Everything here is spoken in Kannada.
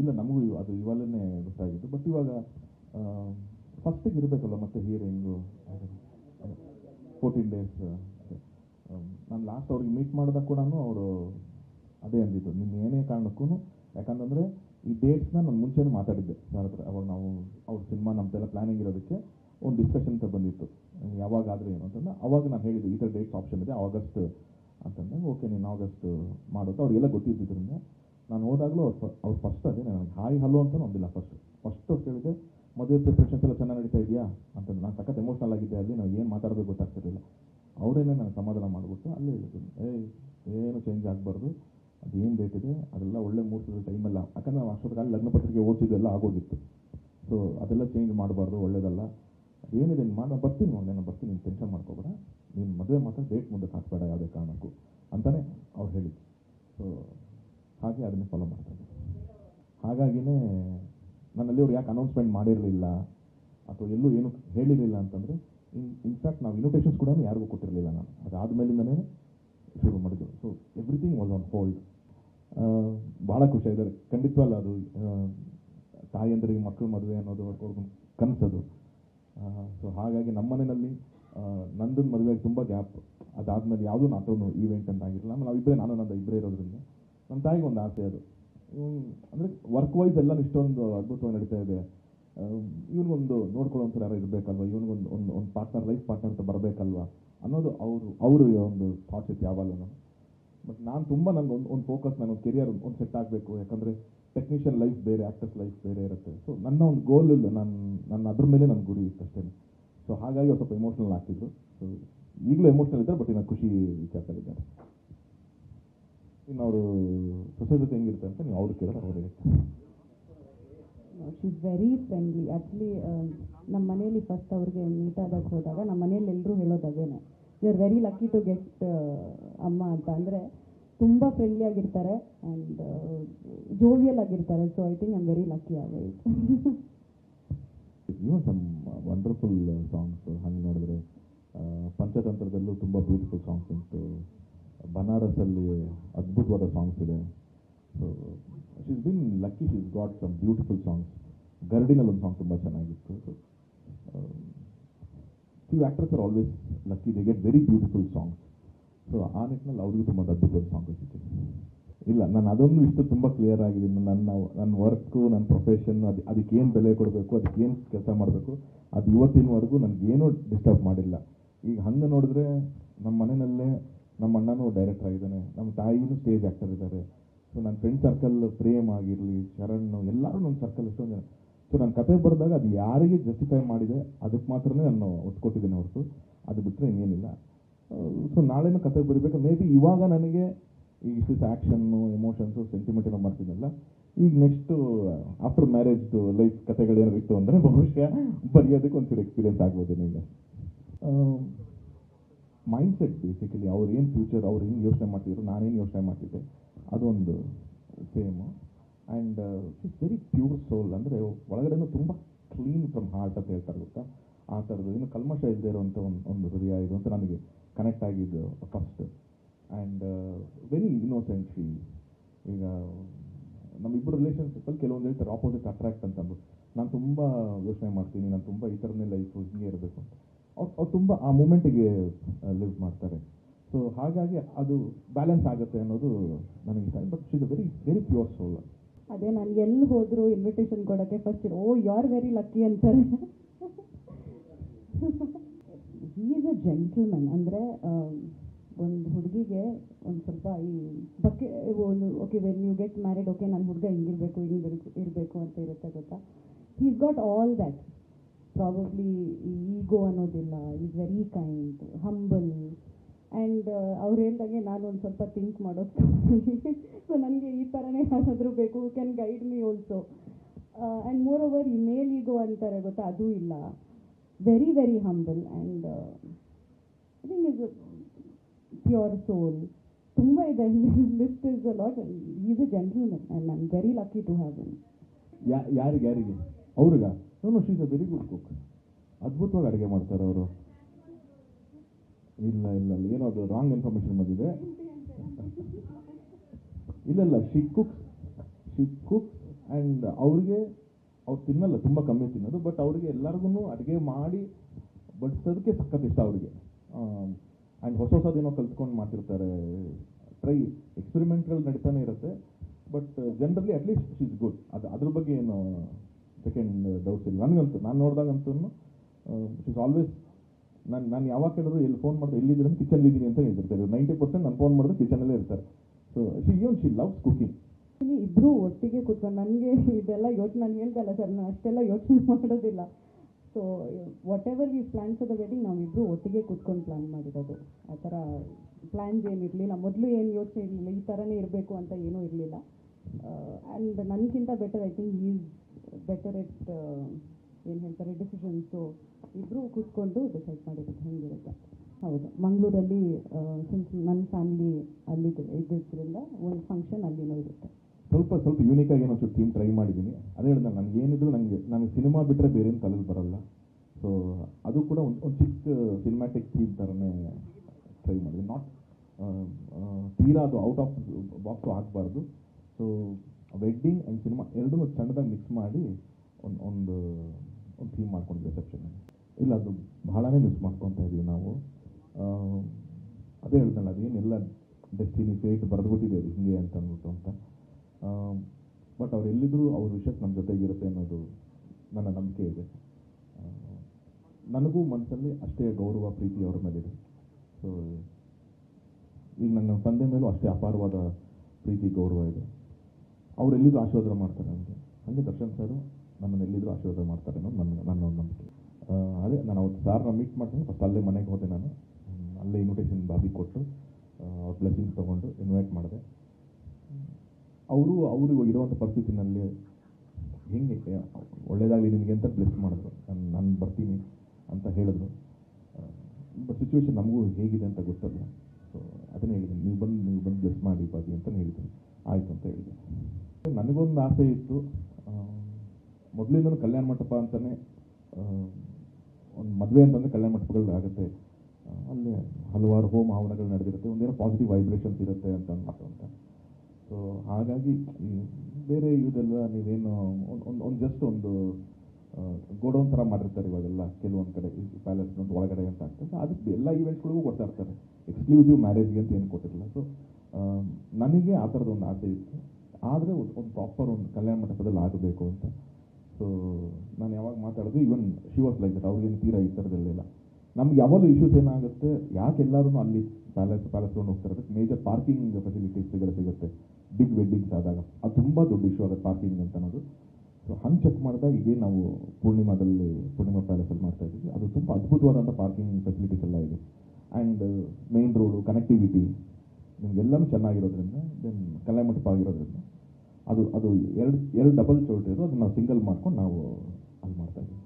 ಇಲ್ಲ, ನಮಗೂ ಅದು ಇವಾಗಲೇ ಗೊತ್ತಾಗಿತ್ತು ಬಟ್ ಇವಾಗ ಫಸ್ಟಿಗೆ ಇರಬೇಕಲ್ಲ ಮತ್ತೆ ಹಿಯರಿಂಗು ಫೋರ್ಟೀನ್ ಡೇಸ್ ನಾನು ಲಾಸ್ಟ್ ಅವ್ರಿಗೆ ಮೀಟ್ ಮಾಡಿದಾಗ ಕೂಡ ಅವರು ಅದೇ ಅಂದಿದ್ದು ನಿಮ್ಮ ಏನೇ ಕಾರಣಕ್ಕೂ ಯಾಕಂತಂದರೆ ಈ ಡೇಟ್ಸ್ನ ನಾನು ಮುಂಚೆನೇ ಮಾತಾಡಿದ್ದೆ ಸರ್ ಹತ್ರ. ಅವಾಗ ನಾವು, ಅವ್ರ ಸಿನಿಮಾ ನಮ್ಮದೆಲ್ಲ ಪ್ಲಾನಿಂಗ್ ಇರೋದಕ್ಕೆ ಒಂದು ಡಿಸ್ಕಷನ್ ಅಂತ ಬಂದಿತ್ತು. ಯಾವಾಗ ಆದರೆ ಏನು ಅಂತಂದ್ರೆ, ಅವಾಗ ನಾನು ಹೇಳಿದ್ದೆ ಈ ಥರ ಡೇಟ್ಸ್ ಆಪ್ಷನ್ ಇದೆ ಆಗಸ್ಟ್ ಅಂತಂದಾಗ ಓಕೆ ನೀನು ಆಗಸ್ಟ್ ಮಾಡೋದು ಅವ್ರಿಗೆಲ್ಲ ಗೊತ್ತಿದ್ದರಿಂದ ನಾನು ಹೋದಾಗಲೂ ಅವ್ರು ಅವ್ರು ಫಸ್ಟ್ ಅದೇ ನನಗೆ ಹಾಯ್ ಹಲೋ ಅಂತ ಒಂದಿಲ್ಲ ಫಸ್ಟ್ ಫಸ್ಟ್ ಕೇಳಿದೆ ಮದುವೆ ಪ್ರಿಪ್ರೇಷನ್ಸ್ ಎಲ್ಲ ಚೆನ್ನಾಗಿ ನಡೀತಾ ಇದೆಯಾ? ಅಂತ ನಾನು ಸಖತ್ ಎಮೋಷನಲ್ ಆಗಿದ್ದೆ ಅಲ್ಲಿ, ನಾವು ಏನು ಮಾತಾಡೋದು ಗೊತ್ತಾಗ್ತಿರಲಿಲ್ಲ. ಅವರೇನೆ ನಾನು ಸಮಾಧಾನ ಮಾಡಿಬಿಟ್ಟು ಅಲ್ಲೇ ಹೇಳಿದ್ರು. ಏ ಏನು ಚೇಂಜ್ ಆಗಬಾರ್ದು? ಅದೇನು ಡೇಟ್ ಇದೆ? ಅದೆಲ್ಲ ಒಳ್ಳೆ ಮುಹೂರ್ತದ ಟೈಮೆಲ್ಲ ಯಾಕಂದ್ರೆ ನಾವು ಅಷ್ಟೊತ್ತಿಗೆ ಲಗ್ನ ಪತ್ರಿಕೆ ಎಲ್ಲ ಆಗೋಗಿತ್ತು. ಸೊ ಅದೆಲ್ಲ ಚೇಂಜ್ ಮಾಡಬಾರ್ದು, ಒಳ್ಳೇದಲ್ಲ. ಏನಿದೆ ನಿಮ್ಮ ನಾನು ಬರ್ತೀನಿ ನೋಡಿ, ನಾನು ಬರ್ತೀನಿ, ನೀನು ಟೆನ್ಷನ್ ಮಾಡ್ಕೋಬೇಡ. ನೀನು ಮದುವೆ ಮಾತ್ರ ಡೇಟ್ ಮುಂದಕ್ಕೆ ಹಾಕಬೇಡ ಯಾವುದೇ ಕಾರಣಕ್ಕೂ ಅಂತಲೇ ಅವ್ರು ಹೇಳಿದ್ದು ಸೊ ಹಾಗೆ ಅದನ್ನು ಫಾಲೋ ಮಾಡ್ತಾರೆ. ಹಾಗಾಗಿನೇ ನನ್ನಲ್ಲಿ ಅವ್ರು ಯಾಕೆ ಅನೌನ್ಸ್ಮೆಂಟ್ ಮಾಡಿರಲಿಲ್ಲ ಅಥವಾ ಎಲ್ಲೂ ಏನು ಹೇಳಿರಲಿಲ್ಲ ಅಂತಂದರೆ ಇನ್ ಇನ್ಫ್ಯಾಕ್ಟ್ ನಾವು ಇನ್ವಿಟೇಷನ್ಸ್ ಕೂಡ ಯಾರಿಗೂ ಕೊಟ್ಟಿರಲಿಲ್ಲ ನಾನು. ಅದಾದಮೇಲಿಂದನೇ ಶುರು ಮಾಡಿದ್ದು. So everything was on hold ಭಾಳ ಖುಷಿಯಾಗಿದ್ದಾರೆ ಖಂಡಿತವಲ್ಲ ಅದು ಆ, ತಾಯಂದರಿಗೆ ಮಕ್ಕಳು ಮದುವೆ ಅನ್ನೋದು ಅವ್ರಿಗೊಂದು ಕನಸದು ಸೊ ಹಾಗಾಗಿ ನಮ್ಮ ಮನೆಯಲ್ಲಿ ನಂದನ ಮದುವೆಗೆ ತುಂಬ ಗ್ಯಾಪ್ ಅದಾದಮೇಲೆ ಯಾವುದೂ ನಾಟೋನು ಈವೆಂಟ್ ಅಂತ ಆಗಿರಲಿಲ್ಲ. ಆಮೇಲೆ ನಾವಿಬ್ಬರೇ ನಾನು ನಂದು ಇಬ್ಬರೇ ಇರೋದ್ರಿಂದ ನಮ್ಮ ತಾಯಿಗೆ ಒಂದು ಆಸೆ ಅದು ಅಂದರೆ ವರ್ಕ್ ವೈಸ್ ಎಲ್ಲ ಇಷ್ಟೊಂದು ಅದ್ಭುತವಾಗಿ ನಡೀತಾ ಇದೆ. ಇವನಿಗೊಂದು ನೋಡ್ಕೊಳ್ಳೋಂಥ ಯಾರು ಇರಬೇಕಲ್ವ? ಇವನಿಗೊಂದು ಒಂದು ಒಂದು ಪಾರ್ಟ್ನರ್ ಲೈಫ್ ಪಾರ್ಟ್ನರ್ ಅಂತ ಬರಬೇಕಲ್ವ? ಅನ್ನೋದು ಅವರು ಅವರು ಒಂದು ಥಾಟ್ಸ್ ಇತ್ತು ನಾನು ಬಟ್ ನಾನು ತುಂಬ ನನಗೆ ಒಂದು ಒಂದು ಫೋಕಸ್ ನನ್ನ ಕೆರಿಯರ್ ಒಂದು ಸೆಟ್ ಆಗಬೇಕು. ಯಾಕಂದರೆ ಟೆಕ್ನಿಷಿಯನ್ ಲೈಫ್ ಬೇರೆ ಆ್ಯಕ್ಟರ್ಸ್ ಲೈಫ್ ಬೇರೆ ಇರುತ್ತೆ. ಸೊ ನನ್ನ ಒಂದು ಗೋಲ್ ಇಲ್ಲ. ನನ್ನ ನನ್ನ ಅದ್ರ ಮೇಲೆ ನನ್ನ ಗುರಿ ಇತ್ತು ಅಷ್ಟೇ. ಸೊ ಹಾಗಾಗಿ ಅವ್ರು ಸ್ವಲ್ಪ ಎಮೋಷ್ನಲ್ ಆಗ್ತಿದ್ರು ಸೊ ಈಗಲೂ ಎಮೋಷ್ನಲ್ ಇದ್ದಾರೆ ಬಟ್ ಇನ್ನು ಖುಷಿ ವಿಚಾರದಲ್ಲಿದ್ದಾರೆ. ಇನ್ನು ಅವರು ಸೊಸೈಟಿ ಹೆಂಗಿರುತ್ತೆ ಅಂತ ನೀವು ಅವ್ರು ಕೇಳಿದ್ರೆ ಅವ್ರು ಹೇಳಿ she is very friendly actually ನಮ್ಮ ಮನೆಯಲ್ಲಿ ಫಸ್ಟ್ ಅವ್ರಿಗೆ ಮೀಟ್ ಆದಾಗ ಹೋದಾಗ ನಮ್ಮ ಮನೇಲಿ ಎಲ್ಲರೂ ಹೇಳೋದು ಅದೇನೆ. You are very lucky to get ಅಮ್ಮ ಅಂತ. ಅಂದರೆ ತುಂಬ ಫ್ರೆಂಡ್ಲಿ ಆಗಿರ್ತಾರೆ ಆ್ಯಂಡ್ ಜೋವಿಯಲ್ ಆಗಿರ್ತಾರೆ. So I think I am very lucky always even some wonderful songs ಹಂಗೆ ನೋಡಿದ್ರೆ ಆ, ಪಂಚತಂತ್ರದಲ್ಲೂ ತುಂಬ ಬ್ಯೂಟಿಫುಲ್ ಸಾಂಗ್ಸ್ ಉಂಟು. ಬನಾರಸಲ್ಲಿ ಅದ್ಭುತವಾದ ಸಾಂಗ್ಸ್ ಇದೆ. So she's been lucky she's got some beautiful songs ಗರ್ಡಿನಲ್ಲಿ ಒಂದು ಸಾಂಗ್ ತುಂಬ ಚೆನ್ನಾಗಿತ್ತು. So few actors are always lucky they get very beautiful songs so ಆ ನಿಟ್ಟಿನಲ್ಲಿ ಅವ್ರಿಗೂ ತುಂಬ ಅದ್ಭುತವಾದ ಸಾಂಗ್ ಸಿಕ್ಕಿದೆ. ಇಲ್ಲ, ನಾನು ಅದೊಂದು ಇಷ್ಟು ತುಂಬ ಕ್ಲಿಯರ್ ಆಗಿದ್ದೀನಿ ನನ್ನ ನನ್ನ ವರ್ಕು ನನ್ನ ಪ್ರೊಫೆಷನ್ ಅದು ಏನು ಬೆಲೆ ಕೊಡಬೇಕು, ಅದಕ್ಕೆ ಏನು ಕೆಲಸ ಮಾಡಬೇಕು, ಅದು ಇವತ್ತಿನವರೆಗೂ ನನಗೇನೂ ಡಿಸ್ಟರ್ಬ್ ಮಾಡಿಲ್ಲ. ಈಗ ಹಂಗೆ ನೋಡಿದ್ರೆ ನಮ್ಮ ಮನೆಯಲ್ಲೇ ನಮ್ಮ ಅಣ್ಣನೂ ಡೈರೆಕ್ಟರ್ ಆಗಿದ್ದಾನೆ. ನಮ್ಮ ತಾಯಿನೂ ಸ್ಟೇಜ್ ಆ್ಯಕ್ಟರ್ ಇದ್ದಾರೆ. ಸೊ ನನ್ನ ಫ್ರೆಂಡ್ ಸರ್ಕಲ್ ಪ್ರೇಮ್ ಆಗಿರಲಿ, ಶರಣ್, ಎಲ್ಲರೂ ನನ್ನ ಸರ್ಕಲ್ ಎಷ್ಟೊಂದು ಜನ. ಸೊ ನನ್ನ ಕತೆ ಬರೆದಾಗ ಅದು ಯಾರಿಗೆ ಜಸ್ಟಿಫೈ ಮಾಡಿದೆ, ಅದಕ್ಕೆ ಮಾತ್ರ ನಾನು ಒತ್ತು ಕೊಟ್ಟಿದ್ದೇನೆ ಹೊರತು. ಅದು ಬಿಟ್ಟರೆ ಇನ್ನೇನಿಲ್ಲ. ಸೊ ನಾಳೆನೂ ಕತೆ ಬರೀಬೇಕು. ಮೇ ಬಿ ಇವಾಗ ನನಗೆ ಈ ಇಷ್ಟು ಆ್ಯಕ್ಷನ್ನು ಎಮೋಷನ್ಸು ಸೆಂಟಿಮೆಂಟ್ ಏನೋ ಮಾಡ್ತಿದ್ದಲ್ಲ. ಈಗ ನೆಕ್ಸ್ಟು ಆಫ್ಟರ್ ಮ್ಯಾರೇಜ್ದು ಲೈಫ್ ಕತೆಗಳೇನಾದ್ರು ಇತ್ತು ಅಂದರೆ ಬಹುಶಃ ಬರೆಯೋದಕ್ಕೆ ಒಂಚೂರು ಎಕ್ಸ್ಪೀರಿಯನ್ಸ್ ಆಗ್ಬೋದು ನಿಮಗೆ. ಮೈಂಡ್ ಸೆಟ್ ಬೇಸಿಕಲಿ ಅವ್ರು ಏನು ಫ್ಯೂಚರ್ ಅವ್ರು ಹೆಂಗೆ ಯೋಚನೆ ಮಾಡ್ತಿದ್ರು ನಾನೇನು ಯೋಚನೆ ಮಾಡ್ತಿದ್ದೆ, ಅದೊಂದು same and it's very pure soul ಅಂದರೆ ಒಳಗಡೆನೂ ತುಂಬ ಕ್ಲೀನ್ ಫ್ರಮ್ ಹಾರ್ಟ್ ಅಂತ ಹೇಳ್ತಾರೆ ಗೊತ್ತಾ? ಆ ಥರದ್ದು ಇನ್ನು ಕಲ್ಮಶ ಇಲ್ಲದೆ ಇರುವಂಥ ಒಂದು ಒಂದು ಹೃದಯ ಇದು ಅಂತ ನನಗೆ ಕನೆಕ್ಟ್ ಆಗಿದ್ದು first and very innocent feel ಈಗ ನಮ್ಮಿಬ್ಬರು ರಿಲೇಷನ್ಶಿಪ್ಪಲ್ಲಿ ಕೆಲವೊಂದು ಹೇಳ್ತಾರೆ ಆಪೋಸಿಟ್ ಅಟ್ರಾಕ್ಟ್ ಅಂತ ಅಂದ್ಬಿಟ್ಟು. ನಾನು ತುಂಬ ಯೋಚನೆ ಮಾಡ್ತೀನಿ, ನಾನು ತುಂಬ ಈ ಥರನೇ ಲೈಫು ಹಿಂಗೆ ಇರಬೇಕು ಅಂತ. ಅವ್ರು ತುಂಬ ಆ ಮೂಮೆಂಟಿಗೆ ಲಿವ್ ಮಾಡ್ತಾರೆ. ಸೊ ಹಾಗಾಗಿ ಅದು ಬ್ಯಾಲೆನ್ಸ್ ಆಗುತ್ತೆ ಅನ್ನೋದು ನನಗೆ ಇಷ್ಟ but is very very pure soul ಅದೇ ನಾನು ಎಲ್ಲಿ ಹೋದ್ರು ಇನ್ವಿಟೇಷನ್ ಕೊಡೋಕ್ಕೆ first oh you are very lucky ಅಂತಾರೆ. ಹೀ ಈಸ್ ಅ ಜೆಂಟಲ್ಮನ್ ಅಂದರೆ ಒಂದು ಹುಡುಗಿಗೆ ಒಂದು ಸ್ವಲ್ಪ ಈ ಬಕ್ಕೆ ಒಂದು okay when you get married okay ನನ್ನ ಹುಡುಗ ಹಿಂಗಿರಬೇಕು ಹಿಂಗಿರ್ಬೇಕು ಇರಬೇಕು ಅಂತ ಇರುತ್ತೆ ಗೊತ್ತಾ? He's got all that probably ego ಅನ್ನೋದಿಲ್ಲ. Is very kind humble and ಅವ್ರು ಹೇಳ್ದಾಗೆ ನಾನು ಒಂದು ಸ್ವಲ್ಪ ಥಿಂಕ್ ಮಾಡೋದು ಸೊ ನನಗೆ ಈ ಥರನೇ ಯಾರಾದರೂ ಬೇಕು can guide me also and moreover ಈ ಮೇಲ್ ಈಗೋ ಅಂತಾರೆ ಗೊತ್ತಾ? ಅದೂ ಇಲ್ಲ. Very very humble and I think is pure soul ತುಂಬ ಇದೆ. List is a lot is a men and I am very lucky to have ಯಾರಿಗೆ ಯಾರಿಗೆ? ಅವ್ರಿಗ? No she's a very good cook ಅದ್ಭುತವಾಗಿ ಅಡುಗೆ ಮಾಡ್ತಾರೆ ಅವರು. ಇಲ್ಲ ಇಲ್ಲ ಇಲ್ಲ. ಏನೋ ಅದು ರಾಂಗ್ ಇನ್ಫಾರ್ಮೇಶನ್ ಬಂದಿದೆ? ಇಲ್ಲ ಇಲ್ಲ. She cook she cook and ಅವ್ರಿಗೆ, ಅವ್ರು ತಿನ್ನಲ್ಲ, ತುಂಬ ಕಮ್ಮಿ ತಿನ್ನೋದು ಬಟ್ ಅವ್ರಿಗೆ ಎಲ್ಲರಿಗೂ ಅಡುಗೆ ಮಾಡಿ ಬಡಿಸೋದಕ್ಕೆ ಸಖತ್ ಇಷ್ಟ ಅವ್ರಿಗೆ. ಆ್ಯಂಡ್ ಹೊಸ ಹೊಸದೇನೋ ಕಲ್ತ್ಕೊಂಡು ಮಾಡ್ತಿರ್ತಾರೆ. ಟ್ರೈ ಎಕ್ಸ್ಪೆರಿಮೆಂಟ್ಗಳು ನಡೀತಾನೆ ಇರುತ್ತೆ but generally at least she's good ಅದು, ಅದ್ರ ಬಗ್ಗೆ ಏನು ಸೆಕೆಂಡ್ ಡೌಟ್ಸ್ ಇಲ್ಲ. ನನಗಂತೂ, ನಾನು ನೋಡಿದಾಗಂತೂ ಶೀಸ್ ಆಲ್ವೇಸ್ ನಾನು ನಾನು ಯಾವಾಗ ಕೇಳಿದ್ರು ಎಲ್ಲಿ ಫೋನ್ ಮಾಡಿದ್ರೆ ಕಿಚನ್ ಇದ್ದೀನಿ ಅಂತ ಹೇಳ್ತಿರ್ತಾರೆ. ನೈಂಟಿ ಪರ್ಸೆಂಟ್ ನಾನು ಫೋನ್ ಮಾಡಿದ್ರೆ ಕಿಚನಲ್ಲೇ ಇರ್ತಾರೆ. So she even she loves cooking ಇಬ್ಬರು ಒಟ್ಟಿಗೆ ಕೂತ್ಕೊಂಡು ನನಗೆ ಇದೆಲ್ಲ ಯೋಚನೆ, ನಾನು ಹೇಳ್ದಲ್ಲ ಸರ್, ನಾನು ಅಷ್ಟೆಲ್ಲ ಯೋಚನೆ ಮಾಡೋದಿಲ್ಲ. So whatever we plan for the wedding ನಾವಿಬ್ರು ಒಟ್ಟಿಗೆ ಕೂತ್ಕೊಂಡು ಪ್ಲ್ಯಾನ್ ಮಾಡಿರೋದು. ಆ ಥರ ಪ್ಲ್ಯಾನ್ಸ್ ಏನಿರಲಿಲ್ಲ ಮೊದಲು ಏನು ಯೋಚನೆ ಇರಲಿಲ್ಲ. ಈ ಥರನೇ ಇರಬೇಕು ಅಂತ ಏನೂ ಇರಲಿಲ್ಲ. ಆ್ಯಂಡ್ ನನಗಿಂತ better I think is better at ಏನು ಹೇಳ್ತಾರೆ ಡಿಸಿಷನ್ಸು ಇಬ್ಬರು ಕೂತ್ಕೊಂಡು ಡಿಸೈಡ್ ಮಾಡಿರೋದು ಹೆಂಗಿರುತ್ತೆ. ಹೌದು. ಮಂಗಳೂರಲ್ಲಿ ಸಿನ್ಸ್ ನನ್ನ ಫ್ಯಾಮಿಲಿ ಅಲ್ಲಿ ಇದ್ದಿದ್ದರಿಂದ ಒಂದು ಫಂಕ್ಷನ್ ಅಲ್ಲಿನೂ ಇರುತ್ತೆ. ಸ್ವಲ್ಪ ಸ್ವಲ್ಪ ಯೂನಿಕ್ ಆಗಿ ಏನೋ ಥೀಮ್ ಟ್ರೈ ಮಾಡಿದ್ದೀನಿ. ಅದೇ ಹೇಳಿದ, ನನಗೆ ಏನಿದ್ರು ನನಗೆ ನನಗೆ ಸಿನಿಮಾ ಬಿಟ್ಟರೆ ಬೇರೆ ಏನು ತಲೆಯಲ್ಲಿ ಬರಲ್ಲ. ಸೊ ಅದು ಕೂಡ ಒಂದು ಒಂದು ಚಿಕ್ಕ ಸಿನಿಮ್ಯಾಟಿಕ್ ಥೀಮ್ ಥರನೇ ಟ್ರೈ ಮಾಡಿದೆ. ನಾಟ್ ತೀರಾ ಅದು ಔಟ್ ಆಫ್ ಬಾಕ್ಸು ಆಗಬಾರ್ದು. ಸೊ ವೆಡ್ಡಿಂಗ್ ಆ್ಯಂಡ್ ಸಿನಿಮಾ ಎರಡೂ ಸಣ್ಣದಾಗಿ ಮಿಕ್ಸ್ ಮಾಡಿ ಒಂದು ಒಂದು ಒಂದು ಥೀಮ್ ಮಾಡ್ಕೊಂಡು ರಿಸೆಪ್ಷನ್ ಇಲ್ಲ, ಅದು ಭಾಳನೇ ಮಿಸ್ ಮಾಡ್ಕೊತಾ ಇದ್ದೀವಿ ನಾವು. ಅದೇ ಹೇಳ್ದಲ್ಲ, ಅದೇನೆಲ್ಲ ಡೆಸ್ಟಿನಿ ಫೇಟ್ ಬರೆದ್ಬಿಟ್ಟಿದೆ ಅದು ಹಿಂಗೆ ಅಂತ ಅಂದ್ಬಿಟ್ಟು ಅಂತ. ಬಟ್ ಅವ್ರು ಎಲ್ಲಿದ್ರು ಅವ್ರ ವಿಷಯಕ್ಕೆ ನಮ್ಮ ಜೊತೆಗಿರುತ್ತೆ ಅನ್ನೋದು ನನ್ನ ನಂಬಿಕೆ ಇದೆ. ನನಗೂ ಮನಸ್ಸಲ್ಲಿ ಅಷ್ಟೇ ಗೌರವ, ಪ್ರೀತಿ ಅವ್ರ ಮೇಲಿದೆ. ಸೊ ಈಗ ನನ್ನ ತಂದೆ ಮೇಲೂ ಅಷ್ಟೇ ಅಪಾರವಾದ ಪ್ರೀತಿ, ಗೌರವ ಇದೆ. ಅವ್ರು ಎಲ್ಲಿದ್ರು ಆಶೀರ್ವಾದ ಮಾಡ್ತಾರೆ ಅಂತ ಹಾಗೆ ದರ್ಶನ್ ಸರ್ ನನ್ನನ್ನು ಎಲ್ಲಿದ್ರು ಆಶೀರ್ವಾದ ಮಾಡ್ತಾರೆ ಅನ್ನೋದು ನನ್ನ ನನ್ನ ಒಂದು ನಂಬಿಕೆ. ಅದೇ ನಾನು ಅವತ್ತು ಸಾರ್ನ ಮೀಟ್ ಮಾಡ್ತೀನಿ. ಫಸ್ಟ್ ಅಲ್ಲೇ ಮನೆಗೆ ಹೋದೆ ನಾನು. ಅಲ್ಲೇ ಇನ್ವಿಟೇಷನ್ ಬಾಬಿ ಕೊಟ್ಟು ಅವ್ರ ಬ್ಲೆಸ್ಸಿಂಗ್ಸ್ ತೊಗೊಂಡು ಇನ್ವೈಟ್ ಮಾಡಿದೆ. ಅವರು ಅವರು ಇವಾಗ ಇರುವಂಥ ಪರಿಸ್ಥಿತಿನಲ್ಲಿ ಹೆಂಗೆ ಒಳ್ಳೇದಾಗಲಿ ನಿಮಗೆ ಅಂತ ಬ್ಲೆಸ್ ಮಾಡಿದ್ರು. ನಾನು ನಾನು ಬರ್ತೀನಿ ಅಂತ ಹೇಳಿದ್ರು. ಬಟ್ ಸಿಚುವೇಶನ್ ನಮಗೂ ಹೇಗಿದೆ ಅಂತ ಗೊತ್ತಲ್ಲ. ಸೊ ಅದನ್ನೇ ಹೇಳಿದ್ದೀನಿ. ನೀವು ಬಂದು ನೀವು ಬಂದು ಬ್ಲೆಸ್ ಮಾಡಿ ಬಾಬಿ ಅಂತಲೇ ಹೇಳಿದ್ದೀನಿ. ಆಯಿತು ಅಂತ ಹೇಳಿದೆ ನನಗೊಂದು ಆಸೆ ಇತ್ತು ಮೊದಲಿಂದಲೂ ಕಲ್ಯಾಣ ಮಂಟಪ ಅಂತಲೇ ಒಂದು ಮದುವೆ ಅಂತಂದರೆ ಕಲ್ಯಾಣ ಮಂಟಪಗಳು ಆಗುತ್ತೆ. ಅಲ್ಲಿ ಹಲವಾರು ಹೋಮ ಹವನಗಳು ನಡೆದಿರುತ್ತೆ, ಒಂದೇನೋ ಪಾಸಿಟಿವ್ ವೈಬ್ರೇಷನ್ಸ್ ಇರುತ್ತೆ ಅಂತ ಅಂದ್ಬಿಟ್ಟು ಅಂತ. ಸೊ ಹಾಗಾಗಿ ಬೇರೆ ಇದೆಲ್ಲ ನೀವೇನು ಒಂದು ಒಂದು ಜಸ್ಟ್ ಒಂದು ಗೋಡೌನ್ ಥರ ಮಾಡಿರ್ತಾರೆ ಇವಾಗೆಲ್ಲ, ಕೆಲವೊಂದು ಕಡೆ ಪ್ಯಾಲೇಸ್ ಒಂದು ಒಳಗಡೆ ಅಂತ. ಆಗ್ತದೆ ಅದಕ್ಕೆ ಎಲ್ಲ ಈವೆಂಟ್ಸ್ಗಳಿಗೂ ಕೊಡ್ತಾ ಇರ್ತಾರೆ. ಎಕ್ಸ್ಕ್ಲೂಸಿವ್ ಮ್ಯಾರೇಜ್ಗೆ ಅಂತ ಏನು ಕೊಟ್ಟಿರಲಿಲ್ಲ ಸೊ ನನಗೆ ಆ ಥರದ ಆಸೆ ಇತ್ತು. ಆದರೆ ಒಂದು ಪ್ರಾಪರ್ ಒಂದು ಕಲ್ಯಾಣ ಮಂಟಪದಲ್ಲಿ ಆಗಬೇಕು ಅಂತ. ಸೊ ನಾನು ಯಾವಾಗ ಮಾತಾಡೋದು even she was like that ಅವ್ರಿಗೇನು ತೀರಾ ಈ ಥರದಲ್ಲೆಲ್ಲ ನಮ್ಗೆ ಯಾವಾಗಲೂ ಇಶ್ಯೂಸ್ ಏನಾಗುತ್ತೆ, ಯಾಕೆ ಎಲ್ಲರೂ ಅಲ್ಲಿ ಪ್ಯಾಲೇಸ್ ಪ್ಯಾಲೇಸ್ ತೊಗೊಂಡು ಹೋಗ್ತಾರೆ ಮೇಜರ್ ಪಾರ್ಕಿಂಗ್ ಫೆಸಿಲಿಟೀಸ್ ಸಿಗಲ್ಲ, ಸಿಗುತ್ತೆ. ಬಿಗ್ ವೆಡ್ಡಿಂಗ್ಸ್ ಆದಾಗ. ಅದು ತುಂಬ ದೊಡ್ಡ ಇಶ್ಯೂ ಆಗುತ್ತೆ ಪಾರ್ಕಿಂಗ್ ಅಂತ ಅನ್ನೋದು. ಸೊ ಹಂಗೆ ಚೆಕ್ ಮಾಡಿದಾಗ ಇದೇ ನಾವು ಪೂರ್ಣಿಮಾದಲ್ಲಿ, ಪೂರ್ಣಿಮಾ ಪ್ಯಾಲೇಸಲ್ಲಿ ಮಾಡ್ತಾ ಇದ್ದೀವಿ. ಅದು ತುಂಬ ಅದ್ಭುತವಾದಂಥ ಪಾರ್ಕಿಂಗ್ ಫೆಸಿಲಿಟೀಸ್ ಎಲ್ಲ ಇದೆ. ಆ್ಯಂಡ್ ಮೇನ್ ರೋಡು ಕನೆಕ್ಟಿವಿಟಿ ನಿಮಗೆಲ್ಲನೂ ಚೆನ್ನಾಗಿರೋದ್ರಿಂದ ದೆನ್ ಕಲ್ಯಾಣ ಮಂಟಪ ಆಗಿರೋದ್ರಿಂದ ಅದು ಅದು ಎರಡು ಎರಡು ಡಬಲ್ ಚೌಲ್ಟ್ ಇರೋದು, ಅದನ್ನ ಸಿಂಗಲ್ ಮಾಡ್ಕೊಂಡು ನಾವು ಅಲ್ಲಿ ಮಾಡ್ತಾ ಇದ್ದೀವಿ.